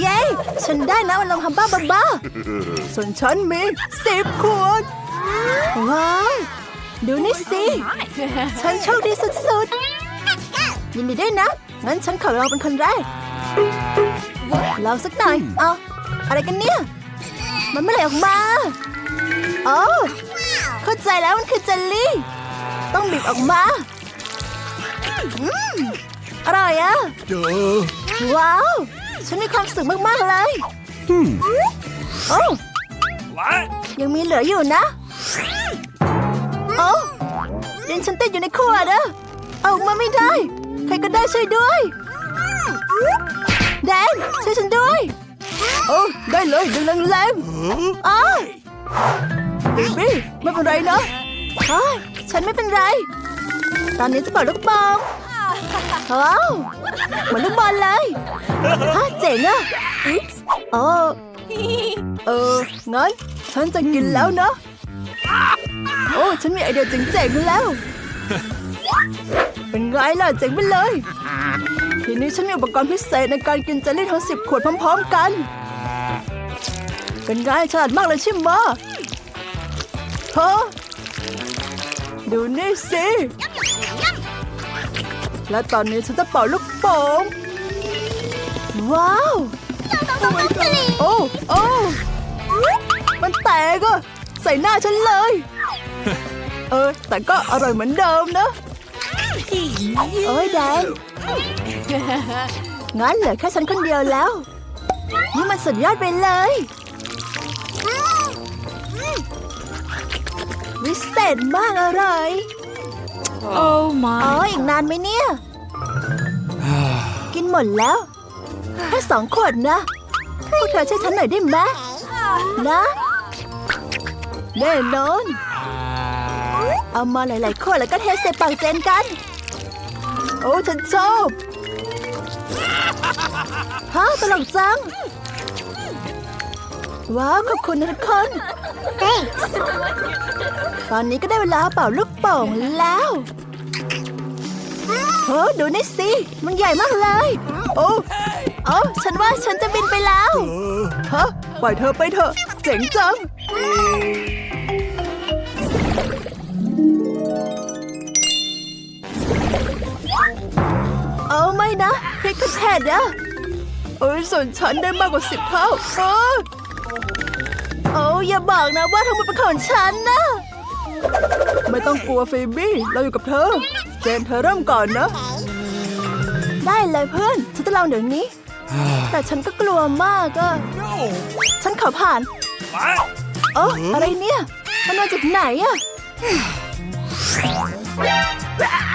เย้ ฉันได้นะวันลงฮัมบ้าบ้าๆส่วนฉันมีสิบขวดว้าวดูนี่สิ ฉันโชคดีสุดๆ ยินดีด้วยนะ งั้นฉันขอเราเป็นคนแรกเราสักหน่อยเอาอะไรกันเนี่ย มันไม่ไหลออกมาโอ้เข้าใจแล้วมันคือเจลลี่ ต้องบีบออกมาอืมอร่อยอะว้าว ฉันมีความสุขมาก ๆ เลยโอ้ What? ยังมีเหลืออยู่นะ โอ้ดินฉันติดอยู่ในขวดอะออกมาไม่ได้ ใครก็ได้ช่วยด้วย แดนช่วยฉันด้วย โอ้ได้เลยดึงแรงๆอ้าวบีบี้ไม่เป็นไรนะเฮ้ยฉันไม่เป็นไร ตอนนี้จะเปิดลูกบอล ว้าวเหมือนลูกบอลเลยฮะเจ๋งอะโอ้เออ งั้น ฉันจะกินแล้วนะ โอ้ ฉันมีไอเดียเจ๋งๆแล้ว เป็นไงล่ะ เจ๋งไปเลย ทีนี้ฉันมีอุปกรณ์พิเศษในการกินเจลลี่ทั้งสิบขวดพร้อม ๆ กัน เป็นไงฉลาดมากเลยใช่ไหมฮะดูนี่สิ และตอนนี้ฉันจะเป่าลูกโป่งว้าว โอ้โอ้มันแตกอะใส่หน้าฉันเลย เออ แต่ก็อร่อยเหมือนเดิมนะเอ้ยแดงงั้นเหลือแค่ฉันคนเดียวแล้ว นี่มันสุดยอดไปเลย วิเศษมากอร่อย Oh อ๋อ my. อีกนานไหมเนี่ย กินหมดแล้วแค่สองขวดนะพวกเธอช่วยฉันหน่อยได้ไหมนะแน่นอน เอามาหลายๆขวดแล้วก็เทใส่ปากเจนกัน โอ้ฉันชอบฮะตลกจัง ว้าว ขอบคุณนะทุกคน ตอนนี้ก็ได้เวลาเป่าลูกโป่งแล้วเฮ้ดูนี่สิ มันใหญ่มากเลย โอ้โอ้ฉันว่าฉันจะบินไปแล้วฮะปล่อยเธอไปเถอะ เจ๋งจังเอาไม่นะพริกกระแทดอะโอ้ยส่วนฉันได้มากกว่าสิบเท่าเออ อ้อย่าบอกนะว่าทั้งหมดเป็นของฉันนะ ไม่ต้องกลัวฟีบี้ เราอยู่กับเธอ เจนเธอเริ่มก่อนนะ ได้เลยเพื่อนฉันจะลองเดี๋ยวนี้ แต่ฉันก็กลัวมากอะ No! ฉันขอผ่าน What? เอออะไรเนี่ย มันมาจากไหนอะ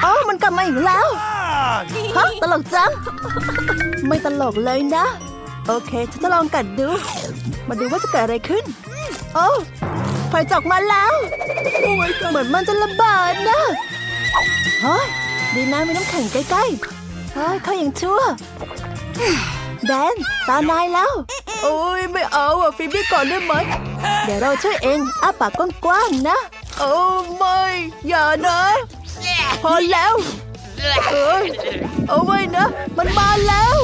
เอ๋อมันกลับมาอีกแล้ว Ah! ฮะ ตลกจัง ไม่ตลกเลยนะ โอเค ฉันจะลองกัดดู มาดูว่าจะเกิดอะไรขึ้น โอ้ไฟจอกมาแล้วเหมือนมันจะระเบิดนะเฮ้ยดีนะมีน้ำแข็งใกล้ๆเฮ้ยเขาอย่างชั่วแดนตานายแล้ว โอ้ยไม่เอาอะฟิบี้ก่อนได้ไหมเดี๋ยวเราช่วยเองอ้าปากกว้างๆนะโอ้ไม่อย่านะพอแล้วเอ้ยเอาไว้นะ มันมาแล้ว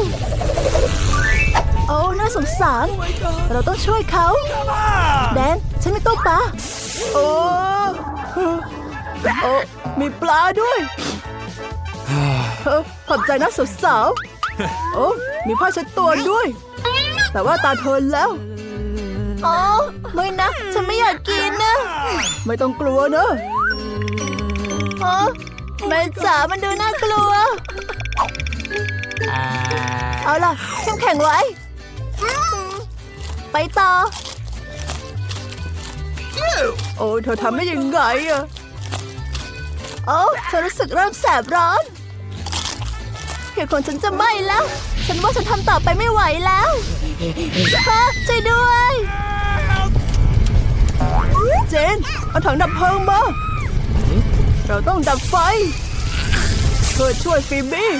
โอ้น่าสงสาร เราต้องช่วยเขา Ah! แดน ฉันมีตู้ปลา โอ้ โอ้ มีปลาด้วยเออขอบใจนะสาวๆโอ้ มีผ้าเช็ดตัวด้วย แต่ว่าตาเธอแล้วโอ้ไม่นะ ฉันไม่อยากกินนะ ไม่ต้องกลัวนะโอ้แม่จ๋ามันดูน่ากลัว เอาล่ะเข้มแข็งไว้ ไปต่อ โอ้เธอทำได้ยังไงอะโอ้เธอรู้สึกเริ่มแสบร้อนผิวของฉันจะไหม้แล้ว ฉันว่าฉันทำต่อไปไม่ไหวแล้วฮะช่วยด้วย เจน เอาถังดับเพลิงมา เราต้องดับไฟเพื่อช่วยฟิบี้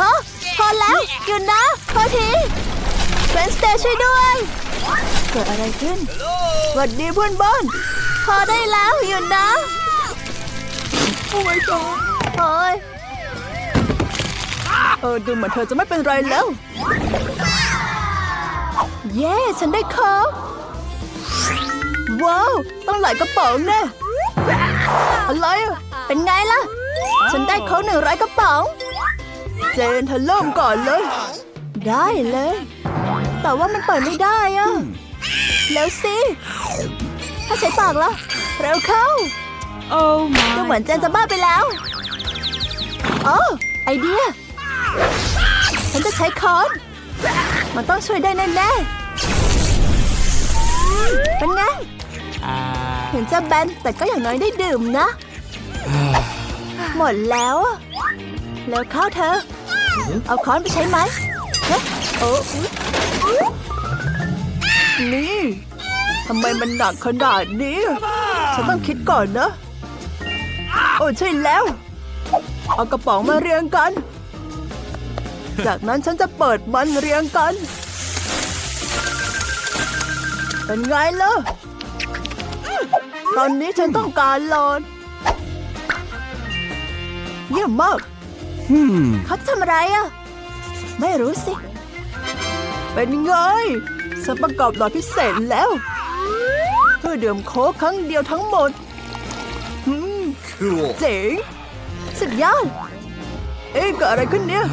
ฮะพอแล้วหยุดนะพอที เฟนสเตช่วยด้วย เกิดอะไรขึ้นสวัสดีเพื่อนบ้านพอได้แล้วหยุดนะโอ้ my god โอ้ยเออดูเหมือนเธอจะไม่เป็นไรแล้ว เย้ ฉันได้ค้กว้าว ต้องหลายกระป๋องแน่อะไรเป็นไงล่ะ ฉันได้โค้กหนึ่งร้อยกระป๋อง เจนเธอเริ่มก่อนเลย ได้เลย แต่ว่ามันเปิดไม่ได้อะแล้วสิ ถ้าใช้ปากล่ะเร็วเข้า Oh ดู my. เหมือนเจนจะบ้าไปแล้ว โอ้ไอเดีย ฉันจะใช้ค้อน มันต้องช่วยได้แน่ๆเป็นไงถึงจะแบนแต่ก็อย่างน้อยได้ดื่มนะ หมดแล้วอะแล้วเข้าเธอ เอาค้อนไปใช้ไหมเฮ้ยโอ้อุ๊ย นี่ทำไมมันหนักขนาดนี้ ฉันต้องคิดก่อนนะ โอ้ใช่แล้ว เอากระป๋องมาเรียงกัน จากนั้นฉันจะเปิดมันเรียงกัน เป็นไงล่ะ ตอนนี้ฉันต้องการหลอดเยี่ยมมาก Hmm. เขาทำอะไรอะ ไม่รู้สิ เป็นไงฉันประกอบหลอดพิเศษแล้ว เพื่อดื่มโค้กครั้งเดียวทั้งหมดอืม Cool. เจ๋งสุดยอดเอ๊ะเกิดอะไรขึ้นเนี่ย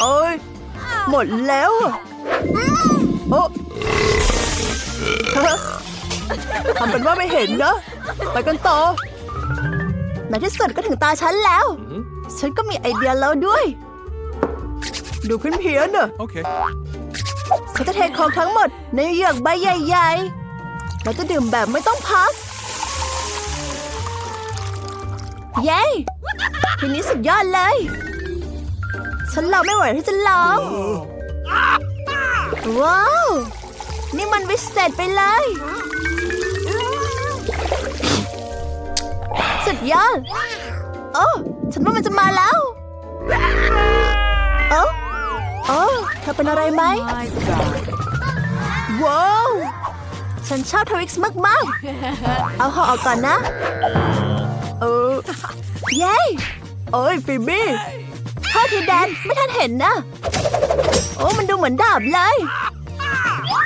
โอ้ยหมดแล้วอะโอ้ฮะทำเป็นว่าไม่เห็นนะไปกันต่อในที่สุดก็ถึงตาฉันแล้ว ฉันก็มีไอเดียแล้วด้วย ดูเพี้ยนๆน่ะ Okay. ฉันจะเทของทั้งหมดในเหยือกใบใหญ่ๆเราจะดื่มแบบไม่ต้องพัก เย้ทีนี้สุดยอดเลย ฉันรอไม่ไหวที่จะลอง ว้าว นี่มันวิเศษไปเลย สุดยอด โอ้ ฉันว่ามันจะมาแล้ว โอ้เธอเป็นอะไรไหม My God. ว้าวฉันชอบทวิกส์มาก ๆ เอาห่อออกก่อนนะ เออ เย้โอ้ยฟิบี้พ่อทีแดนไม่ทันเห็นนะ โอ้มันดูเหมือนดาบเลย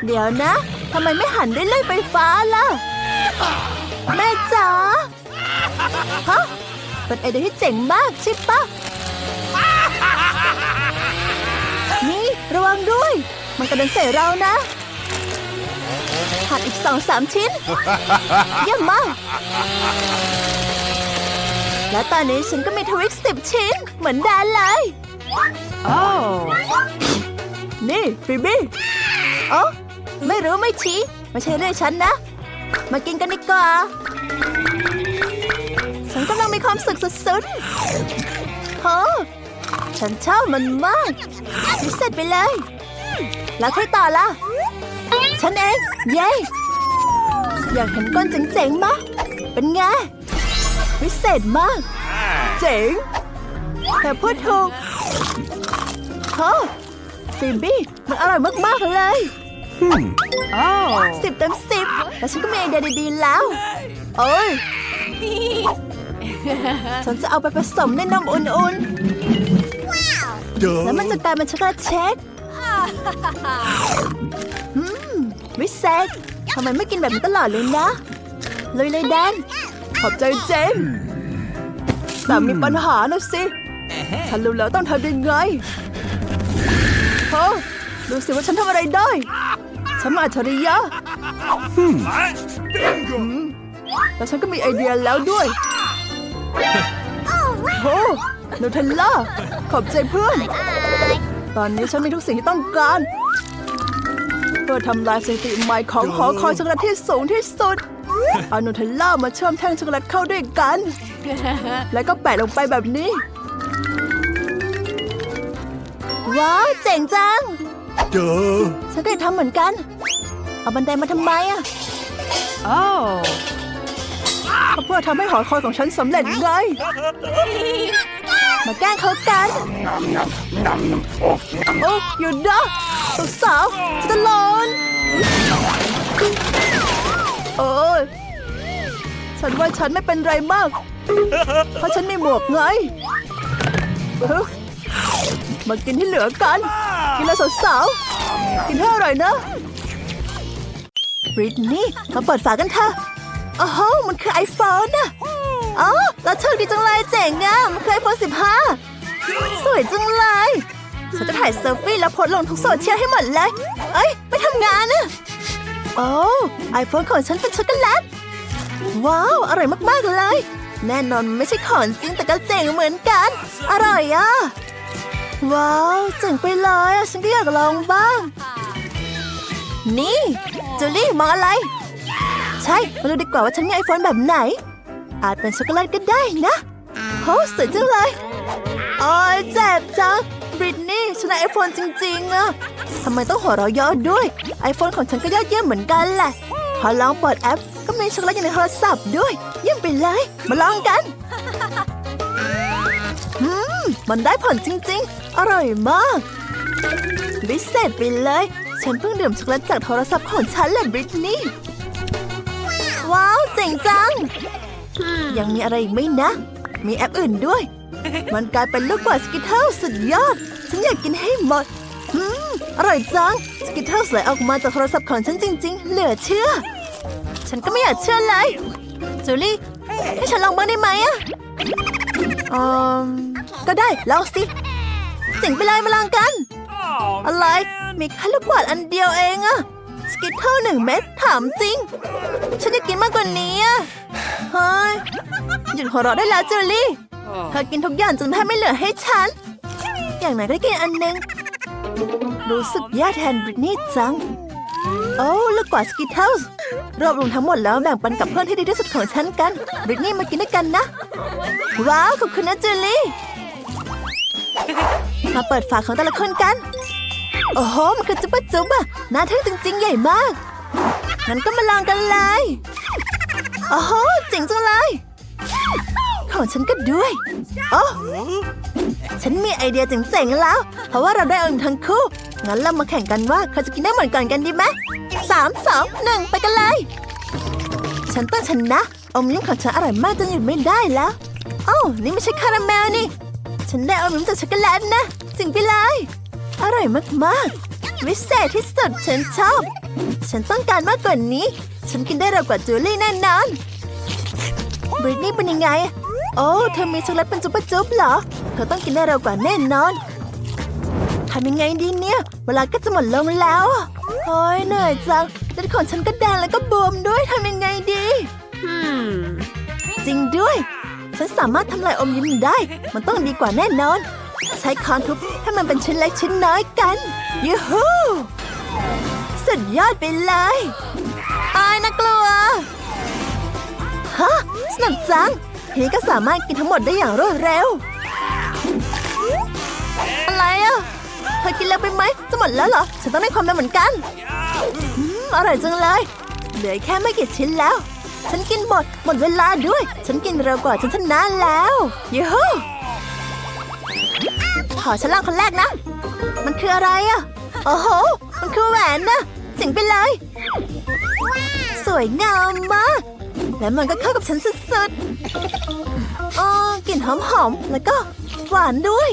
เดี๋ยวนะทำไมไม่หันด้วยเลื่อยไฟฟ้าล่ะ แม่จ๋าฮะเป็นไอเดียที่เจ๋งมากใช่ปะ วังด้วย มันกระเด็นใส่เรานะหัดอีกสองสามชิ้น เยี่ยมมาก และตอนนี้ฉันก็มีทวิกสิบชิ้น เหมือนแดนเลย Oh. นี่ฟิบี้โอ้ไม่รู้ไม่ชี้ไม่ใช่เรื่องฉันนะ มากินกันดีกว่า ฉันกำลังมีความสุขสุดๆโอ้ ฉันชอบมันมากพิเศษไปเลย แล้วใครต่อล่ะ ฉันเอง เย้อยากเห็นก้อนเจ๋งๆมะเป็นไงพิเศษมาก เจ๋งแต่พูดถูกโอ้ฟิมบี้มันอร่อยมากๆเลย Hmm. Oh. สิบเต็มสิบแล้วฉันก็มีไอเดียดีๆแล้ว โอ้ยฉันจะเอาไปผสมในนมอุ่นๆ แล้วมันจะกลายเป็นช็อกโกแลตเชคอืมวิเศษทำไมไม่กินแบบนี้ตลอดเลยนะเลยเลยแดน ขอบใจเจมส์แต่มีปัญหานะสิ ฉันรู้แล้วต้องทำยังไงโอ้ดูสิว่าฉันทำอะไรได้ ฉันมาอัจฉริยะ What? Bingo. แล้วฉันก็มีไอเดียแล้วด้วยโอ้ นูเทลล่า ขอบใจเพื่อน ตอนนี้ฉันมีทุกสิ่งที่ต้องการ เพื่อทำลายสถิติใหม่ของหอคอยช็อกโกแลตที่สูงที่สุด เอานูเทลล่ามาเชื่อมแท่งช็อกโกแลตเข้าด้วยกัน แล้วก็แปะลงไปแบบนี้ ว้าวเจ๋งจัง Duh. ฉันก็อยากทำเหมือนกัน เอาบันไดมาทำไมอะ Oh. ก็เพื่อทำให้หอคอยของฉันสำเร็จไง มาแกล้งเขากัน โอ้หยุดนะสาวๆจะหลอนโอ้ยฉันว่าฉันไม่เป็นไรมาก เพราะฉันมีหมวกไงเฮ้ยมากินที่เหลือกัน กินแล้วสาวๆกินให้อร่อยนะบริตนี่มาเปิดฝากันเถอะโอ้โหมันคือไอโฟนอะ อ๋อเราโชคดีจังเลยเจ๋งอะมันคือไอโฟน15สวยจังเลยฉันจะถ่ายเซลฟี่แล้วโพสลงทุกโซเชียลให้หมดเลย เอ้ย ไม่ทำงานอะโอ้ไอโฟนของฉันเป็นช็อกโกแลต ว้าว อร่อยมากๆเลย แน่นอนไม่ใช่ของจริงแต่ก็เจ๋งเหมือนกัน อร่อยอะว้าวเจ๋งไปเลยฉันก็อยากลองบ้าง นี่จูลี่มองอะไร ใช่ มาดูดีกว่าว่าฉันมีไอโฟนแบบไหน อาจเป็นช็อกโกแลตก็ได้นะโหสวยจังเลยโอ้ยเจ็บจังบริตนี่ฉันได้ไอโฟนจริงๆอะทำไมต้องหัวเราะเยอะด้วย ไอโฟนของฉันก็ยอดเยี่ยมเหมือนกันแหละ พอลองเปิดแอป ก็มีช็อกโกแลตอยู่ในโทรศัพท์ด้วย เยี่ยมไปเลย มาลองกันอืมมันได้ผลจริงๆ อร่อยมากวิเศษไปเลย ฉันเพิ่งดื่มช็อกโกแลตจากโทรศัพท์ของฉันแหละบริตนี่ ว้าว เจ๋งจัง ยังมีอะไรอีกไหมนะ มีแอปอื่นด้วย มันกลายเป็นลูกบอลสกิทเทิลสุดยอด ฉันอยากกินให้หมดอืมอร่อยจัง สกิทเทิลไหลออกมาจากโทรศัพท์ของฉันจริง ๆ เหลือเชื่อ ฉันก็ไม่อยากเชื่อเลย จูลี่ ให้ฉันลองบ้างได้ไหมอะอืมก็ได้ลองสิเจ๋งไปเลยมาลองกัน อะไร มีแค่ลูกบอลอันเดียวเองอะสกิทเทิลหนึ่งเม็ดถามจริง ฉันจะกินมากกว่านี้อะ เฮ้ยหยุดหัวเราะได้แล้วจูลี่เธอกินทุกอย่างจนแทบไม่เหลือให้ฉัน อย่างไหนก็ได้กินอันหนึง รู้สึกแย่แทนบริตนี่จัง โอ้ลูกกว่าสกิทเทิลส์รวบรวมทั้งหมดแล้วแบ่งปันกับเพื่อนที่ดีที่สุดของฉันกัน บริตนี่มากินด้วยกันนะ ว้าว ขอบคุณนะจูลี่ มาเปิดฝาของแต่ละคนกัน โอ้โห มันคือจุ๊บะจุ๊บอะน่าทึ่งจริงๆ ใหญ่มาก งั้นก็มาลองกันเลย โอ้โหเจ๋งจังเลย ของฉันก็ด้วย โอ้ฉันมีไอเดียเจ๋งๆแล้ว เพราะว่าเราได้อมทั้งคู่ งั้นเรามาแข่งกันว่าใครจะกินได้เหมือนกันกันดีไหมสามสองหนึ่งไปกันเลย ฉันต้องชนะ อมยิ้มของฉันอร่อยมากจนหยุดไม่ได้แล้ว โอ้นี่ไม่ใช่คาราเมลนี่ ฉันได้อมยิ้มจากช็อกโกแลตนะจริงไปเลย อร่อยมากๆ วิเศษที่สุดฉันชอบ ฉันต้องการมากกว่านี้ ฉันกินได้เร็วกว่าจูลี่แน่นอนบริตนี่เป็นยังไง โอ้ เธอมีช็อกโกแลตเป็นจุ๊บะจุ๊บเหรอ เธอต้องกินได้เร็วกว่าแน่นอนทำยังไงดีเนี่ย เวลาก็จะหมดลงแล้วอะโอ้ยเหนื่อยจังเลือดของฉันก็แดงแล้วก็บวมด้วยทำยังไงดี Hmm. จริงด้วย ฉันสามารถทำลายอมยิ้มได้ มันต้องดีกว่าแน่นอน ใช้ค้อนทุบให้มันเป็นชิ้นเล็กชิ้นน้อยกันยูฮูสุดยอดไปเลยอายน่ากลัว ฮะ สนุกจังทีนี้ก็สามารถกินทั้งหมดได้อย่างรวดเร็ว อะไรอะเธอกินแล้วไปไหมจะหมดแล้วเหรอ ฉันต้องได้ความเป็นเหมือนกันอืมอร่อยจังเลย เหลือแค่ไม่กี่ชิ้นแล้ว ฉันกินหมด หมดเวลาด้วย ฉันกินเร็วกว่าฉันชนะแล้วยูฮู ขอฉันลองคนแรกนะ มันคืออะไรอะ โอ้โห มันคือแหวนนะเจ๋งไปเลย สวยงามมาก และมันก็เข้ากับฉันสุดๆอ๋อกลิ่นหอมๆ แล้วก็หวานด้วย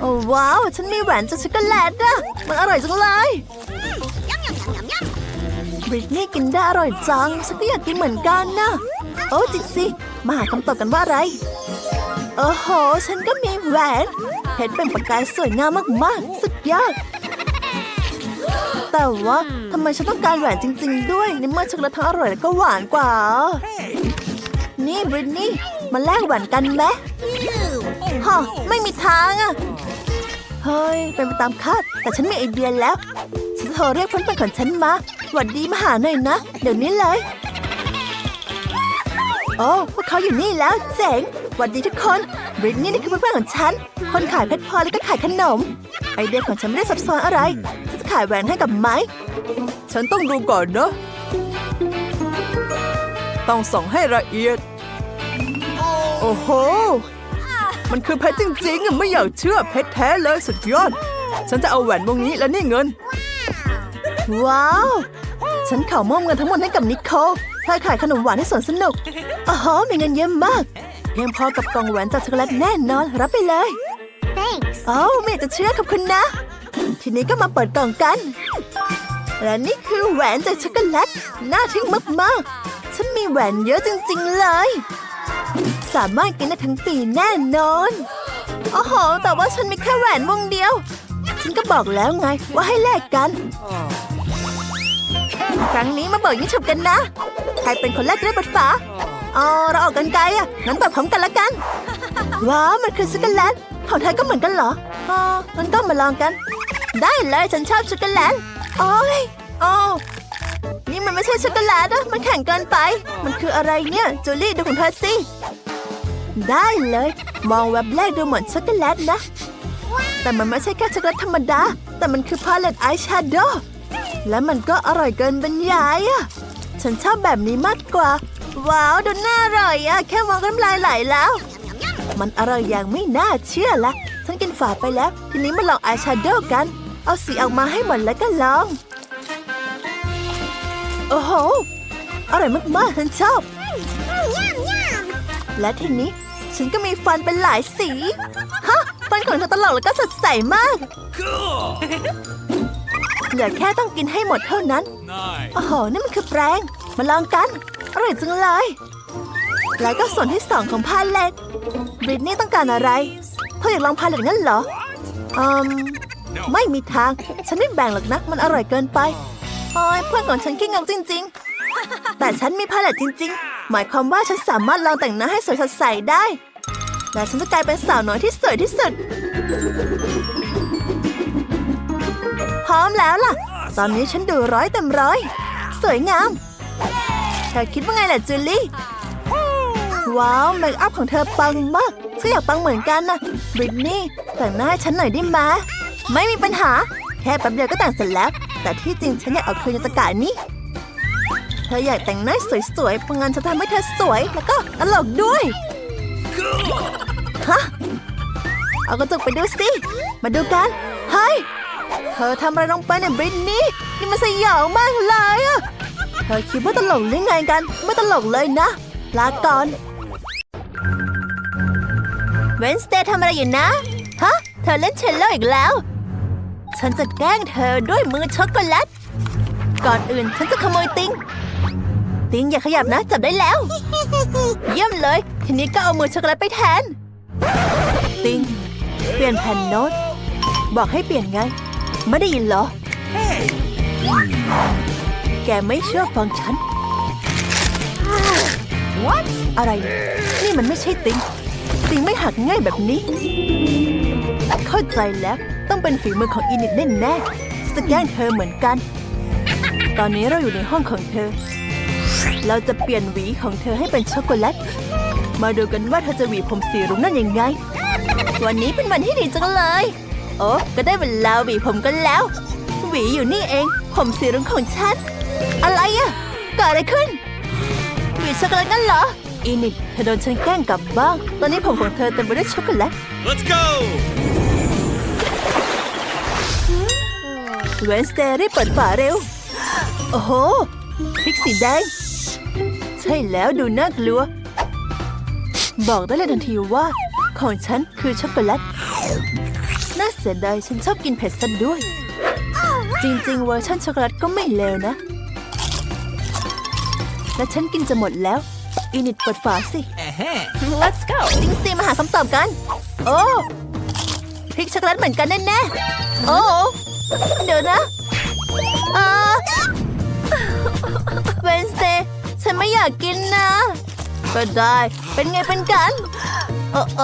โอ้ว้าว ฉันมีแหวนจากช็อกโกแลตอะมันอร่อยจังเลยบริตนี่กินได้อร่อยจัง ฉันก็อยากกินเหมือนกันนะ โอ้จริงสิ มาหาคำตอบกันว่าอะไร โอ้โห ฉันก็มี แหวน เพชรเป็นประกายสวยงามมากๆ สุดยอด แต่ว่าทำไมฉันต้องการแหวนจริง ๆ ด้วย ในเมื่อช็อกโกแลตทั้งอร่อยและก็หวานกว่า นี่บริตนี่ มาแลกแหวนกันไหมฮะไม่มีทางอะเฮ้ย เป็นไปตามคาด แต่ฉันมีไอเดียแล้ว ฉันจะโทรเรียกเพื่อนๆของฉันมาหวัดดีมาหาหน่อยนะ เดี๋ยวนี้เลยโอ้พวกเขาอยู่นี่แล้วเจ๋งหวัดดีทุกคน บริตนี่นี่คือเพื่อนๆของฉัน คนขายเพชรพลอยแล้วก็ขายขนม ไอเดียของฉันไม่ได้ซับซ้อนอะไรฉันจะขายแหวนให้กับไม้ฉันต้องดูก่อนนะต้องส่งให้ละเอียด โอ้โห มันคือเพชรจริงๆไม่อยากเชื่อเพชรแท้เลยสุดยอด ฉันจะเอาแหวนวงนี้และนี่เงิน ว้าว ฉันขอมอบเงินทั้งหมดให้กับนิโคลเธอขายขนมหวานให้สวนสนุกอ๋อมีเงินเยอะมาก เพียงพอกับกล่องแหวนจากช็อกโกแลตแน่นอน รับไปเลย Thanks. โอ้าไม่อยากจะเชื่อขอบคุณนะ ทีนี้ก็มาเปิดกล่องกัน และนี่คือแหวนจากช็อกโกแลต น่าทึ่งมากๆ ฉันมีแหวนเยอะจริงๆเลย สามารถกินได้ทั้งปีแน่นอนโอ้โห แต่ว่าฉันมีแค่แหวนวงเดียว ฉันก็บอกแล้วไงว่าให้แลกกัน ครั้งนี้มาเบิกยิ่งฉุบกันนะ ใครเป็นคนแรกจะได้บทฝา อ๋อเราออกกันไกลอะงั้นเปิดพร้อมกันละกัน ว้าวมันคือช็อกโกแลตของเธอก็เหมือนกันเหรออ๋องั้นก็มาลองกัน ได้เลยฉันชอบช็อกโกแลตโอ้ยอ๋อนี่มันไม่ใช่ช็อกโกแลตอะมันแข็งเกินไป มันคืออะไรเนี่ยจูลี่ดูของเธอสิได้เลย มองแวบแรกดูเหมือนช็อกโกแลตนะ แต่มันไม่ใช่แค่ช็อกโกแลตธรรมดา แต่มันคือพาเลตอายแชโดว์และมันก็อร่อยเกินบรรยายอะฉันชอบแบบนี้มากกว่า ว้าวดูน่าอร่อยอะแค่มองก็น้ำลายไหลแล้ว มันอร่อยอย่างไม่น่าเชื่อละฉันกินฝาไปแล้ว ทีนี้มาลองอายแชโดว์กัน เอาสีออกมาให้หมดแล้วก็ลอง โอ้โหอร่อยมากๆฉันชอบ และทีนี้ฉันก็มีฟันเป็นหลายสี ฮะ ฟันของเธอตลกแล้วก็สดใสมาก Cool. เหลือแค่ต้องกินให้หมดเท่านั้น Nice. โอ้โห นี่มันคือแปรง มาลองกัน อร่อยจังเลย แล้วก็ส่วนที่สองของพาเลตบริตนี่ต้องการอะไรเธออยากลองพาเลตงั้นเหรออืมไม่มีทาง ฉันไม่แบ่งหรอกนะ มันอร่อยเกินไปโอ้ยเพื่อนของฉันขี้งงจริง ๆ แต่ฉันมีพาเลตจริง ๆ หมายความว่าฉันสามารถลองแต่งหน้าให้สวยสดใสได้ และฉันจะกลายเป็นสาวน้อยที่สวยที่สุด พร้อมแล้วล่ะ ตอนนี้ฉันดูร้อยเต็มร้อย สวยงาม ธอคิดว่าไงล่ะจูลี่ ว้าวเมคอัพของเธอปังมากฉันอยากปังเหมือนกันนะบริตนี่แต่งหน้าให้ฉันหน่อยได้ไหมไม่มีปัญหา แค่แป๊บเดียวก็แต่งเสร็จแล้ว แต่ที่จริงฉันอยากเอาคืนยตะกานี้เธออยากแต่งหน้าสวยๆเพราะงั้นฉันทำให้เธอสวยแล้วก็ตลกด้วยฮะเอากระจกไปดูสิ มาดูกัน เฮ้ย เธอทำอะไรลงไปเนี่ยบริตนี่ นี่มันสยองมากเลยอะ เธอคิดว่าตลกหรือไงกัน ไม่ตลกเลยนะลาก่อนเวนสเตย์ทำอะไรอยู่นะ ฮะ เธอเล่นเชลโลอีกแล้ว ฉันจะแกล้งเธอด้วยมือช็อกโกแลต ก่อนอื่นฉันจะขโมยติง ติงอย่าขยับนะ จับได้แล้ว เยี่ยมเลย ทีนี้ก็เอามือช็อกโกแลตไปแทน ติง เปลี่ยนแผ่นโน้ต บอกให้เปลี่ยนไง ไม่ได้ยินเหรอ แกไม่เชื่อฟังฉัน What อะไรเนี่ยนี่มันไม่ใช่ติง ติงไม่หักง่ายแบบนี้ เข้าใจแล้วต้องเป็นฝีมือของอินิดแน่ๆจะแกล้งเธอเหมือนกัน ตอนนี้เราอยู่ในห้องของเธอ เราจะเปลี่ยนหวีของเธอให้เป็นช็อกโกแลต มาดูกันว่าเธอจะหวีผมสีรุ้งนั่นยังไง วันนี้เป็นวันที่ดีจังเลย โอ้ก็ได้เวลาหวีผมกันแล้ว หวีอยู่นี่เอง ผมสีรุ้งของฉัน อะไรอะเกิดอะไรขึ้นหวีช็อกโกแลตนั่นเหรอ อีนิดเธอโดนฉันแกล้งกลับบ้าง ตอนนี้ผมของเธอเต็มไปด้วยช็อกโกแลต Let's go. เวนสเตย์รีบเปิดฝาเร็ว โอ้โหพริกสีแดง ใช่แล้วดูน่ากลัว บอกได้เลยทันทีว่า ของฉันคือช็อกโกแลต น่าเสียดายฉันชอบกินเผ็ดซะด้วย จริงๆเวอร์ชันช็อกโกแลตก็ไม่เลวนะ และฉันกินจะหมดแล้วอินิดเปิดฝาสิ Let's go. จริงสิมาหาคำตอบกัน โอ้พริกช็อกโกแลตเหมือนกันแน่ๆโอ้เดี๋ยวนะอ่าเวนสเตย์ฉันไม่อยากกินนะ ก็ได้ เป็นไงเป็นกัน โอ้โอ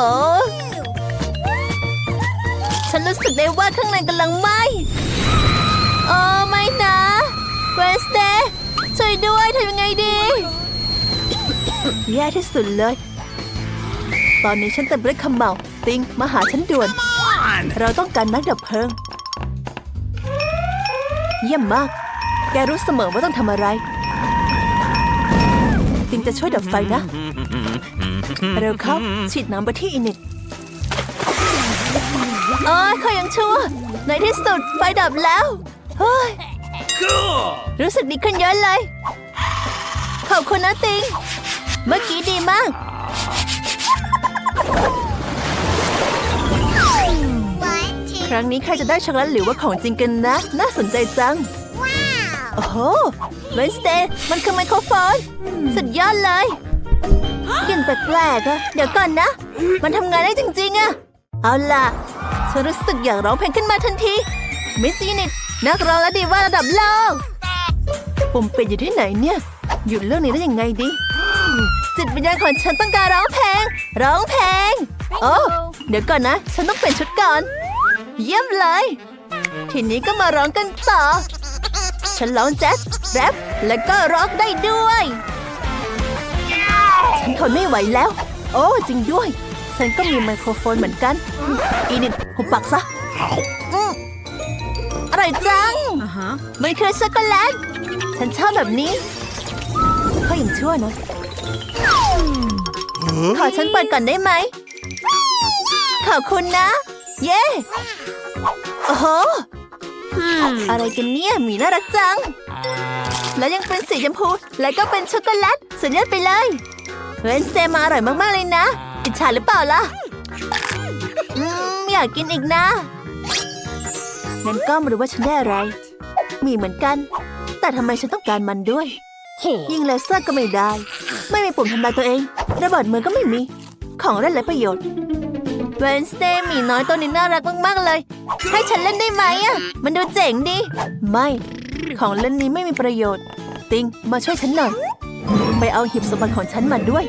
ฉันรู้สึกได้ว่าข้างในกำลังไหม้โอ้ไม่นะเวนสเตย์ ช่วยด้วยทำยังไงดีแย่ที่สุดเลย ตอนนี้ฉันเต็มไปด้วยคำเมาติงมาหาฉันด่วน เราต้องการนักดับเพลิง เยี่ยมมาก แกรู้เสมอว่าต้องทำอะไร ติงจะช่วยดับไฟนะ เร็วเข้าฉีดน้ำไปที่อินิดเอ้ยเขายังชั่วในที่สุดไฟดับแล้ว เฮ้ย Cool. รู้สึกดีขึ้นเยอะเลย ขอบคุณนะติง เมื่อกี้ดีมาก ครั้งนี้ใครจะได้ช็อกโกแลตหรือว่าของจริงกันนะ น่าสนใจจัง โอ้โหเวนสเตย์มันคือไมโครโฟน สุดยอดเลยกลิ่นแปลกๆอะเดี๋ยวก่อนนะ มันทำงานได้จริงๆอะเอาล่ะ ฉันรู้สึกอยากร้องเพลงขึ้นมาทันที มิสซีนิต นักร้องและดีว่าระดับโลกปุ่มเป็ดอยู่ที่ไหนเนี่ย หยุดเรื่องนี้ได้ยังไงดีจิตวิญญาณของฉันต้องการร้องเพลง ร้องเพลง โอ้เดี๋ยวก่อนนะ ฉันต้องเปลี่ยนชุดก่อน เยี่ยมเลย ทีนี้ก็มาร้องกันต่อ ฉันร้องแจ๊สแรปและก็ร็อกได้ด้วย ฉันทนไม่ไหวแล้ว โอ้ จริงด้วย ฉันก็มีไมโครโฟนเหมือนกัน อีนิดหุบปากซะอืมอ ร่อยจัง Uh huh. มันคือช็อกโกแลต ฉันชอบแบบนี้เขายังชั่วนะ ขอฉันเปิดก่อนได้ไหม ขอบคุณนะ เย้ โอ้โห Hmm. อะไรกันเนี่ยหมีน่ารักจัง แล้วยังเป็นสีชมพู แล้วก็เป็นช็อกโกแลตสุดยอดไปเลย เวนสเซมาอร่อยมาก ๆ เลยนะ อิจฉาหรือเปล่าล่ะอืมอยากกินอีกนะ งั้นก็มาดูว่าฉันได้อะไร มีเหมือนกัน แต่ทำไมฉันต้องการมันด้วย ยิงเลเซอร์ก็ไม่ได้ ไม่มีปุ่มทำลายตัวเอง ระเบิดมือก็ไม่มี ของเล่นไรประโยชน์เวนสเตย์หมีน้อยตัวนี้น่ารักมาก ๆ เลย ให้ฉันเล่นได้ไหมอะ มันดูเจ๋งดี ไม่ ของเล่นนี้ไม่มีประโยชน์ ติง มาช่วยฉันหน่อย ไปเอาหีบสมบัติของฉันมาด้วย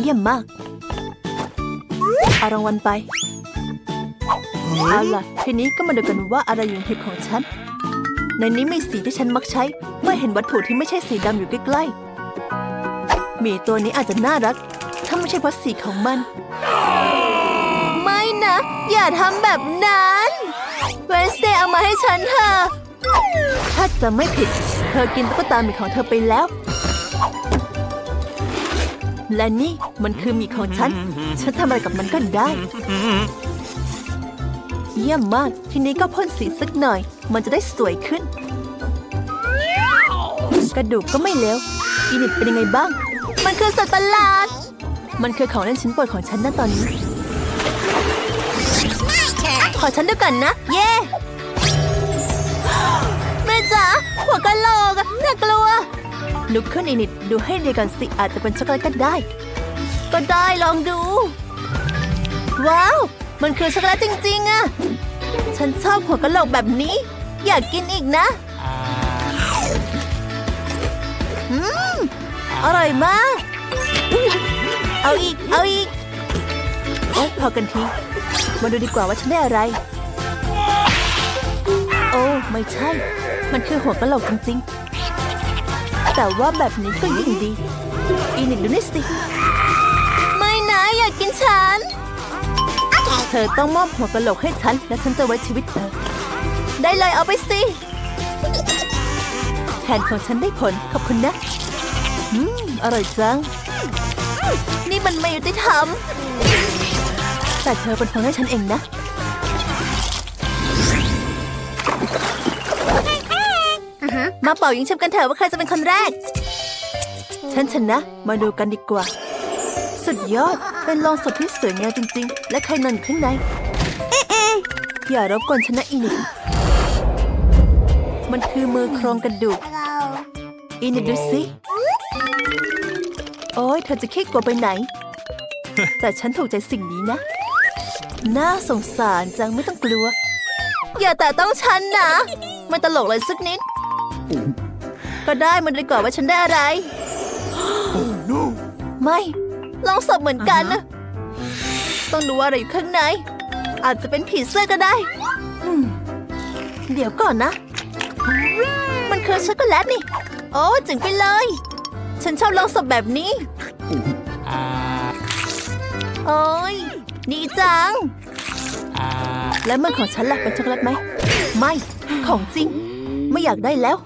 เยี่ยมมาก เอารางวัลไป เอาล่ะ ทีนี้ก็มาดูกันว่าอะไรอยู่ในหีบของฉัน ในนี้มีสีที่ฉันมักใช้ เมื่อเห็นวัตถุที่ไม่ใช่สีดำอยู่ใกล้ๆหมีตัวนี้อาจจะน่ารัก ถ้าไม่ใช่เพราะสีของมัน ไม่นะ อย่าทำแบบนั้นเวนสเตย์เอามาให้ฉันเถอะถ้าจะไม่ผิด เธอกินตุ๊กตาหมีของเธอไปแล้ว และนี่มันคือหมีของฉัน ฉันทำอะไรกับมันก็ได้ เยี่ยมมาก ทีนี้ก็พ่นสีสักหน่อย มันจะได้สวยขึ้น กระดูกก็ไม่เลวอีนิดเป็นยังไงบ้าง มันคือสัตว์ประหลาด มันคือของเล่นชิ้นโปรดของฉันนะตอนนี้ ขอฉันดูก่อนนะ เย่แม่จ๋าหัวกะโหลกอะน่ากลัว ลุกขึ้นอีนิดดูให้ดีก่อนสิ อาจจะเป็นช็อกโกแลตก็ได้ ก็ได้ลองดู ว้าว มันคือช็อกโกแลตจริง ๆอะฉันชอบหัวกะโหลกแบบนี้ อยากกินอีกนะอืมอร่อยมาก เอาอีก เอาอีกโอ๊ยพอกันทีมาดูดีกว่าว่าฉันได้อะไร โอ้ไม่ใช่ มันคือหัวกะโหลกจริง ๆ แต่ว่าแบบนี้ก็ยิ่งดี อีนิดดูนี่สิ เธอต้องมอบหัวกะโหลกให้ฉัน และฉันจะไว้ชีวิตเธอ ได้เลยเอาไปสิแผนของฉันได้ผลขอบคุณนะ อืม อร่อยจัง นี่มันไม่ยุติธรรม แต่เธอเป็นคนให้ฉันเองนะมาเป่ายิงฉุบกันเถอะว่าใครจะเป็นคนแรก ฉันชนะ มาดูกันดีกว่า สุดยอด เป็นโลงศพที่สวยงามจริง ๆ และใครนอนอยู่ข้างในอย่ารบกวนฉันนะอีนิดมันคือมือโครงกระดูก อีนิดดูสิโอ้ยเธอจะขี้กลัวไปไหน แต่ฉันถูกใจสิ่งนี้นะ น่าสงสารจังไม่ต้องกลัว อย่าแต่ต้องฉันนะไม่ตลกเลยสักนิด ก็ได้มันดีกว่าว่าฉันได้อะไร ไม่ ลองสอบเหมือนกันนะต้องดูว่าอะไรอยู่ข้างใน อาจจะเป็นผีเสื้อก็ได้อืมเดี๋ยวก่อนนะ มันคือช็อกโกแลตนี่ โอ้จึงไปเลย ฉันชอบลองสอบแบบนี้โอ้ยดีจัง แล้วมือของฉันล่ะเป็นช็อกโกแลตไหม ไม่ ของจริง ไม่อยากได้แล้ว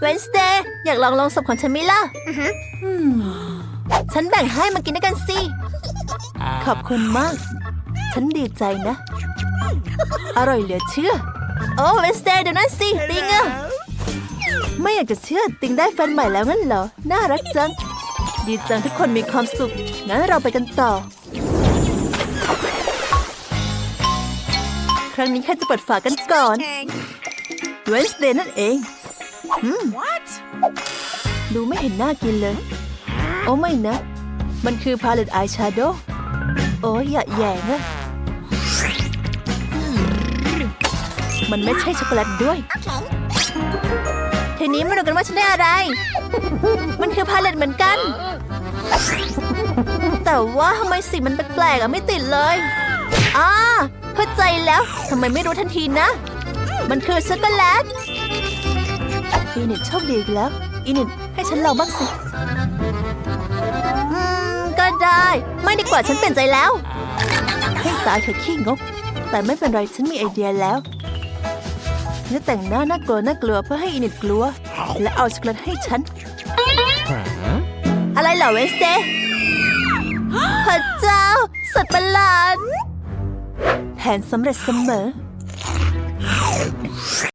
เวนสเ a ย์อยากลองลองศพของฉันไหมล่ะอืม ฉันแบ่งให้มากินด้วยกันสิ ขอบคุณมาก ฉันดีใจนะ อร่อยเหลือเชื่อ โอ้เวนสเ a ย์ดูนั่นสิ ติงอะไม่อยากจะเชื่อติงได้แฟนใหม่แล้วงั้นเหรอ น่ารักจัง ดีจังทุกคนมีความสุข งั้นเราไปกันต่อ ครั้งนี้ใครจะเปิดฝากันก่อนเวนสเดย์นั่นเองอืมดูไม่เห็นน่ากินเลยโอ้ไม่นะ มันคือพาเลตอายแชโดว์โอ้ยอย่าแย่งอะมันไม่ใช่ช็อกโกแลตด้วย ทีนี้มาดูกันว่าฉันได้อะไร มันคือพาเลตเหมือนกัน แต่ว่าทำไมสีมันแปลกๆอะไม่ติดเลยอ่าเข้าใจแล้วทำไมไม่รู้ทันทีนะ มันคือช็อกโกแลตอีนิดโชคดีอีกแล้วอีนิดให้ฉันลองบ้างสิ อืมก็ได้ ไม่ดีกว่าฉันเปลี่ยนใจแล้วให้ตายเธอขี้งก แต่ไม่เป็นไรฉันมีไอเดียแล้วฉันจะแต่งหน้าน่ากลัวน่ากลัวเพื่อให้อีนิดกลัว และเอาช็อกโกแลตให้ฉัน อะไรเหรอเวสเดย์พระเจ้าสัตว์ประหลาดแผนสำเร็จเสมอ